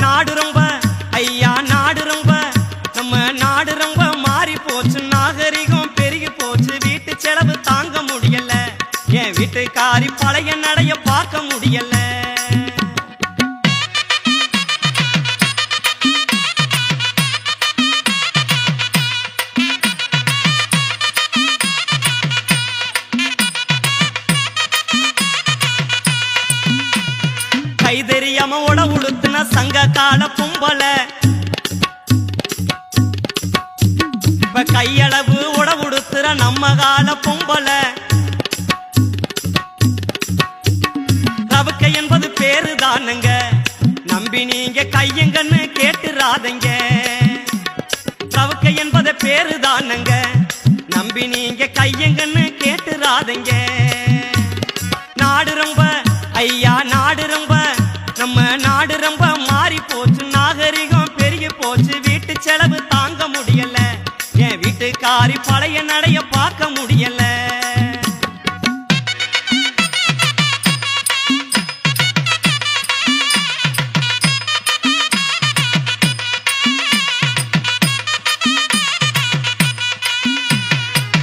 நாடு ரொம்ப ஐயா நாடு ரொம்ப. நம்ம நாடு ரொம்ப மாறி போச்சு. நாகரிகம் பெருகி போச்சு. வீட்டு செலவு தாங்க முடியல. என் வீட்டுக்காரி பழைய நடைய பார்க்க முடியல. கை தெரியாம உட உளுத்துன சங்க கால பொம்பல இப்ப கையளவு உட உடுத்துற நம்ம கால பொம்பல ரவுக்கை என்பது பேரு தானுங்க. நம்பி நீங்க கையங்கன்னு கேட்டுறாதங்க. ரவுக்கை என்பது பேரு தானுங்க. நம்பி நீங்க கையங்கன்னு கேட்டுறாதங்க. நம்ம நாடு ரொம்ப மாறி போச்சு. நாகரிகம் பெருகி போச்சு. வீட்டு செலவு தாங்க முடியல. என் வீட்டுக்காரி பழைய நடைய பார்க்க முடியல.